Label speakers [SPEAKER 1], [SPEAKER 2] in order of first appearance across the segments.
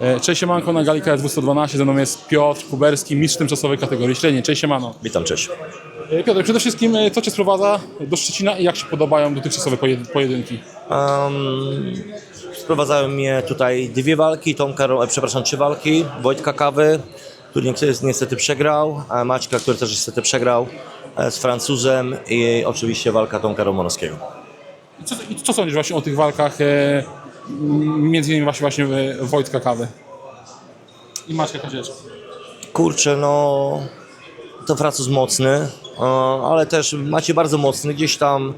[SPEAKER 1] E, Cześć siemanko na gali KS 212, ze mną jest Piotr Kuberski, mistrz tymczasowej kategorii średniej. Cześć siemano.
[SPEAKER 2] Witam, cześć.
[SPEAKER 1] E, Piotr, przede wszystkim e, co Cię sprowadza do Szczecina i jak się podobają dotychczasowe pojed- pojedynki?
[SPEAKER 2] Um, sprowadzają mnie tutaj dwie walki, Tomka, przepraszam, trzy walki, Wojtka Kawy, który niestety, przegrał, a Maćka, który też niestety przegrał z Francuzem i oczywiście walka Tomka Romanowskiego.
[SPEAKER 1] I co, i co sądzisz właśnie o tych walkach, e, między innymi właśnie, właśnie e, Wojtka Kawy i Maćka Kazieczka?
[SPEAKER 2] Kurczę, no to Francuz mocny, e, ale też macie bardzo mocny, gdzieś tam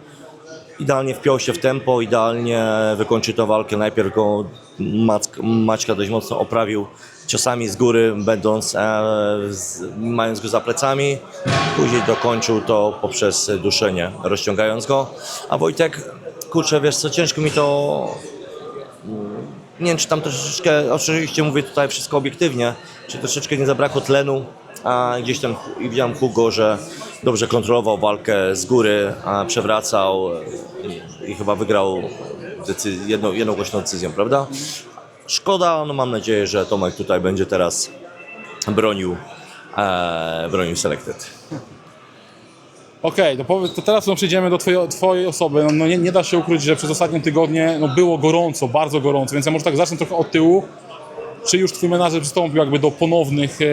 [SPEAKER 2] idealnie wpiął się w tempo, idealnie wykończył tę walkę. Najpierw go Mac- Maćka dość mocno oprawił ciosami z góry, będąc, e, z, mając go za plecami. Później dokończył to poprzez duszenie, rozciągając go. A Wojtek, kurczę, wiesz co, ciężko mi to nie wiem, czy tam troszeczkę, oczywiście mówię tutaj wszystko obiektywnie, czy troszeczkę nie zabrakło tlenu, a gdzieś tam i widziałem Hugo, że dobrze kontrolował walkę z góry, a przewracał i, i chyba wygrał decy- jedną, jedną głośną decyzją, prawda? Szkoda, no mam nadzieję, że Tomek tutaj będzie teraz bronił, e, bronił Selected.
[SPEAKER 1] Okej, to, powiedz- to teraz no, przejdziemy do twojej, twojej osoby. No, no nie, nie da się ukryć, że przez ostatnie tygodnie no, było gorąco, bardzo gorąco, więc ja może tak zacznę trochę od tyłu. Czy już twój menadżer przystąpił jakby do ponownych, e,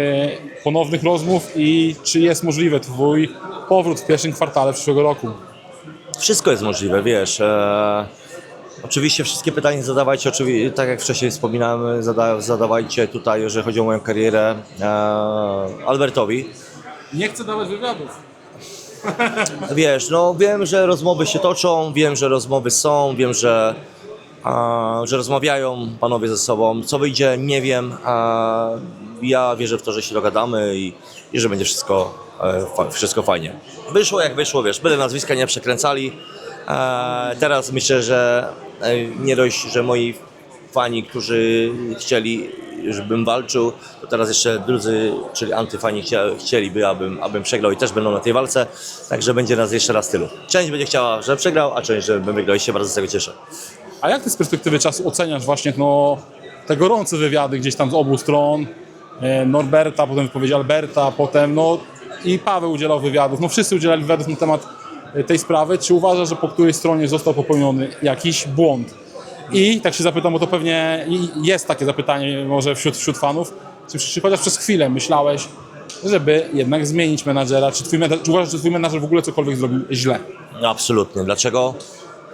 [SPEAKER 1] ponownych rozmów i czy jest możliwy twój powrót w pierwszym kwartale przyszłego roku?
[SPEAKER 2] Wszystko jest możliwe, wiesz. E, oczywiście wszystkie pytania zadawajcie, oczywi- tak jak wcześniej wspominałem, zada, zadawajcie tutaj, jeżeli chodzi o moją karierę, e, Albertowi.
[SPEAKER 1] Nie chcę dawać wywiadów.
[SPEAKER 2] Wiesz, no wiem, że rozmowy się toczą, wiem, że rozmowy są, wiem, że, a, że rozmawiają panowie ze sobą. Co wyjdzie, nie wiem. A, ja wierzę w to, że się dogadamy i, i że będzie wszystko, e, fa, wszystko fajnie. Wyszło jak wyszło, wiesz, byle nazwiska nie przekręcali. E, teraz myślę, że e, nie dość, że moi fani, którzy chcieli, żebym walczył, to teraz jeszcze drudzy, czyli antyfani chcieliby, abym, abym przegrał i też będą na tej walce, także będzie nas jeszcze raz tylu. Część będzie chciała, że przegrał, a część, żebym wygrał i się bardzo z tego cieszę.
[SPEAKER 1] A jak ty z perspektywy czasu oceniasz właśnie no, te gorące wywiady gdzieś tam z obu stron? E, Norberta, potem wypowiedź Alberta, potem no i Paweł udzielał wywiadów. No wszyscy udzielali wywiadów na temat e, tej sprawy. Czy uważasz, że po której stronie został popełniony jakiś błąd? I tak się zapytam, bo to pewnie jest takie zapytanie może wśród, wśród fanów, czy, czy chociaż przez chwilę myślałeś, żeby jednak zmienić menadżera? Czy, twój menadżer, czy uważasz, że twój menadżer w ogóle cokolwiek zrobił źle?
[SPEAKER 2] No, absolutnie. Dlaczego?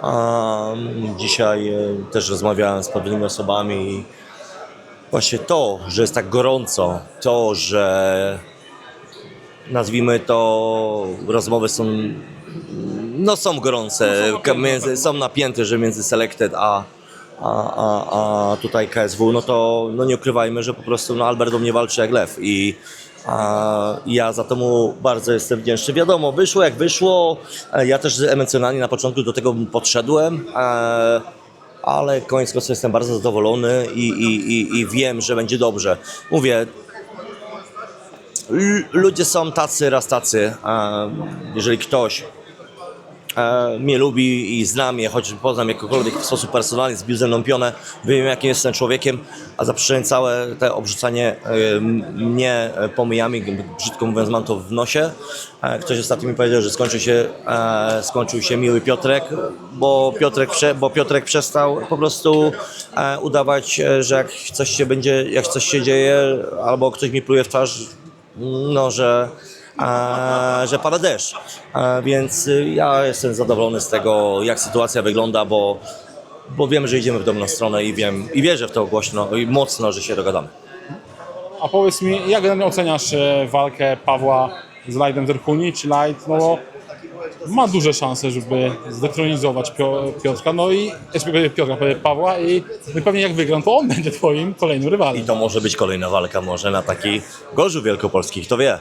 [SPEAKER 2] Um, dzisiaj e, też rozmawiałem z pewnymi osobami i właśnie to, że jest tak gorąco, to, że nazwijmy to, rozmowy są, no są gorące, ka- między, są napięte, że między Selected a, a, a, a tutaj KSW, no to no nie ukrywajmy, że po prostu no Albert do mnie walczy jak lew i a, ja za to mu bardzo jestem wdzięczny. Wiadomo, wyszło jak wyszło, e, ja też emocjonalnie na początku do tego podszedłem, e, ale koniec końców jestem bardzo zadowolony i, i, i, i wiem, że będzie dobrze. Mówię, ludzie są tacy, raz tacy. E, jeżeli ktoś e, mnie lubi i zna mnie, choć poznam jakkolwiek w sposób personalny, zbił ze mną pionę, wiem jakim jestem człowiekiem, a zaprzeczenie całe te obrzucanie e, mnie e, pomyjami, brzydko mówiąc mam to w nosie. E, ktoś ostatnio mi powiedział, że skończył się, skończył się miły Piotrek, bo Piotrek, bo Piotrek przestał po prostu udawać, że jak coś się będzie, jak coś się dzieje, albo ktoś mi pluje w twarz, no, że, że pada deszcz. Więc y, ja jestem zadowolony z tego, jak sytuacja wygląda, bo, bo wiem, że idziemy w dobrą stronę i wiem i wierzę w to głośno i mocno, że się dogadamy.
[SPEAKER 1] A powiedz mi, jak oceniasz e, walkę Pawła z Lightem Zerhuni? Czy Light no, ma duże szanse, żeby zdetronizować Pio- Piotrka, no i powiem, Pawła i i pewnie jak wygram, to on będzie twoim kolejnym rywalem.
[SPEAKER 2] I to może być kolejna walka może na taki Gorzów Wielkopolski, kto wie.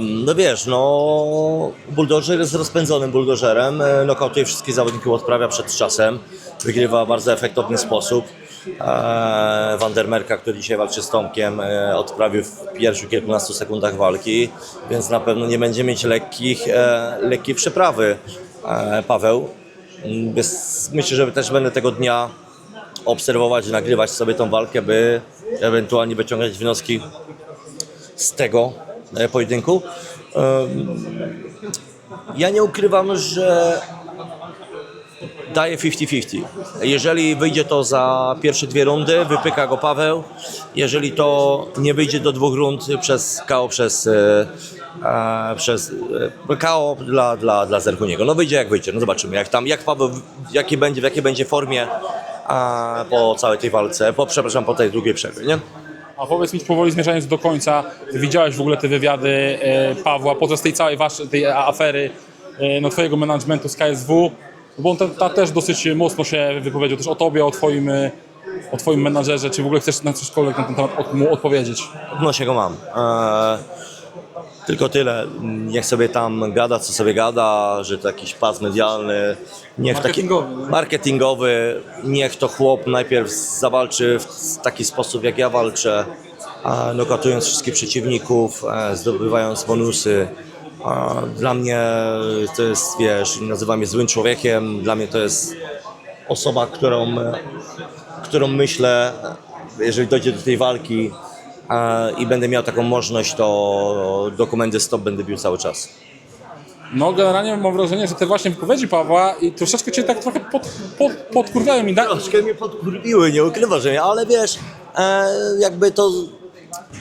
[SPEAKER 2] No wiesz, no buldożer jest rozpędzonym buldożerem, e, nokautuje wszystkich zawodników, odprawia przed czasem, wygrywa w bardzo efektowny sposób. Vandermerka, który dzisiaj walczy z Tomkiem, e, odprawił w pierwszych kilkunastu sekundach walki, więc na pewno nie będzie mieć lekkich, e, lekkiej przeprawy e, Paweł. Mm, myślę, że też będę tego dnia obserwować, nagrywać sobie tą walkę, by ewentualnie wyciągać wnioski z tego pojedynku. Ja nie ukrywam, że daję 50-50. Jeżeli wyjdzie to za pierwsze dwie rundy, wypyka go Paweł. Jeżeli to nie wyjdzie do dwóch rund przez KO przez, e, e, przez e, KO dla, dla, dla Zerhuniego. No wyjdzie jak wyjdzie, no zobaczymy jak tam, jak Paweł, jaki będzie, w jakiej będzie formie a, po całej tej walce, po, przepraszam, po tej drugiej przerwie, nie?
[SPEAKER 1] A powiedz mi, powoli zmierzając do końca, widziałeś w ogóle te wywiady e, Pawła podczas tej całej waszej tej afery e, no, twojego managementu z KSW, bo on ta, ta też dosyć mocno się wypowiedział też o tobie, o twoim, e, o twoim menadżerze, czy w ogóle chcesz na cośkolwiek na ten temat od, mu odpowiedzieć?
[SPEAKER 2] Odnośnie go mam. E, tylko tyle. Niech sobie tam gada, co sobie gada, że to jakiś pas medialny. Niech
[SPEAKER 1] Marketingowy,
[SPEAKER 2] Taki,
[SPEAKER 1] nie?
[SPEAKER 2] marketingowy. Niech to chłop najpierw zawalczy w taki sposób, jak ja walczę, a nokatując wszystkich przeciwników, e, zdobywając bonusy. A dla mnie to jest, wiesz, nazywa mnie złym człowiekiem. Dla mnie to jest osoba, którą, którą myślę, jeżeli dojdzie do tej walki i będę miał taką możliwość, to do komendy stop będę bił cały czas.
[SPEAKER 1] No generalnie mam wrażenie, że te właśnie wypowiedzi Pawła i troszeczkę cię tak trochę pod, pod, podkurwiają mi. Da,
[SPEAKER 2] Troszkę mnie podkurwiły, nie ukrywam, że nie, ale wiesz, e, jakby to,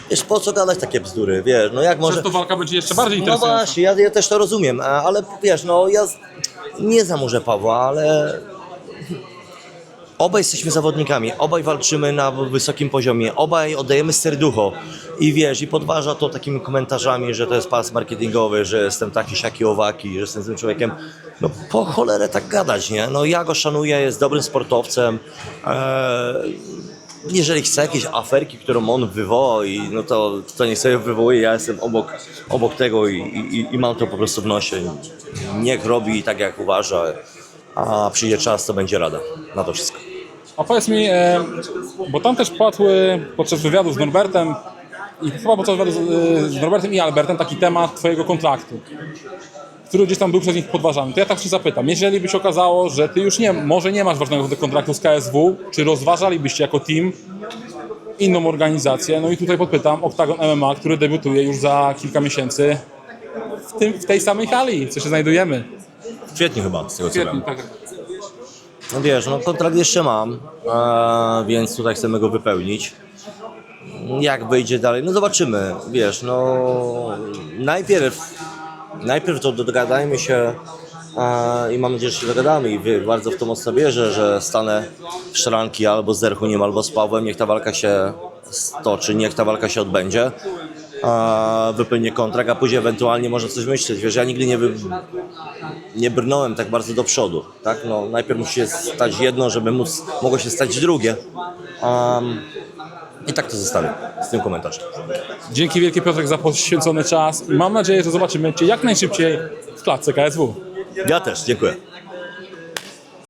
[SPEAKER 2] wiesz, po co gadać takie bzdury, wiesz, no jak może...
[SPEAKER 1] Przez to walka będzie jeszcze bardziej
[SPEAKER 2] No
[SPEAKER 1] interesująca.
[SPEAKER 2] właśnie, ja, ja też to rozumiem, ale wiesz, no ja z- nie zamurzę Pawła, ale obaj jesteśmy zawodnikami, obaj walczymy na wysokim poziomie, obaj oddajemy serducho i wiesz, i podważa to takimi komentarzami, że to jest pas marketingowy, że jestem taki, siaki, owaki, że jestem tym człowiekiem. No po cholerę tak gadać, nie? No ja go szanuję, jest dobrym sportowcem. Eee, jeżeli chce jakieś aferki, którą on wywołał, i, no to, to niech sobie wywołuje, ja jestem obok, obok tego i, i, i mam to po prostu w nosie. Niech robi tak, jak uważa, a przyjdzie czas, to będzie rada na to wszystko.
[SPEAKER 1] A powiedz mi, e, bo tam też padły podczas wywiadu z Norbertem i chyba podczas wywiadu z, e, z Norbertem i Albertem taki temat twojego kontraktu, który gdzieś tam był przez nich podważany. To ja tak się zapytam, jeżeli by się okazało, że ty już nie, może nie masz ważnego kontraktu z KSW, czy rozważalibyście jako team inną organizację? No i tutaj podpytam Octagon MMA, który debiutuje już za kilka miesięcy w, tym, w tej samej hali, co się znajdujemy.
[SPEAKER 2] W kwietniu chyba, z tego co wiem.
[SPEAKER 1] tak.
[SPEAKER 2] No wiesz, no kontrakt jeszcze mam, e, więc tutaj chcemy go wypełnić. Jak wyjdzie dalej? No zobaczymy, wiesz, no najpierw, najpierw to dogadajmy się i mam nadzieję, że się dogadamy i wy- bardzo w to mocno wierzę, że stanę w szranki albo z Zerchuniem, albo z Pawłem, niech ta walka się stoczy, niech ta walka się odbędzie. E, wypełnię kontrakt, a później ewentualnie może coś myśleć. Wiesz, ja nigdy nie, wy, nie brnąłem tak bardzo do przodu, tak? No, najpierw musi się stać jedno, żeby móc, mogło się stać drugie. Um, I tak to zostawię z tym komentarzem.
[SPEAKER 1] Dzięki wielkie Piotrek za poświęcony czas mam nadzieję, że zobaczymy Cię jak najszybciej w klatce KSW.
[SPEAKER 2] Ja też, dziękuję.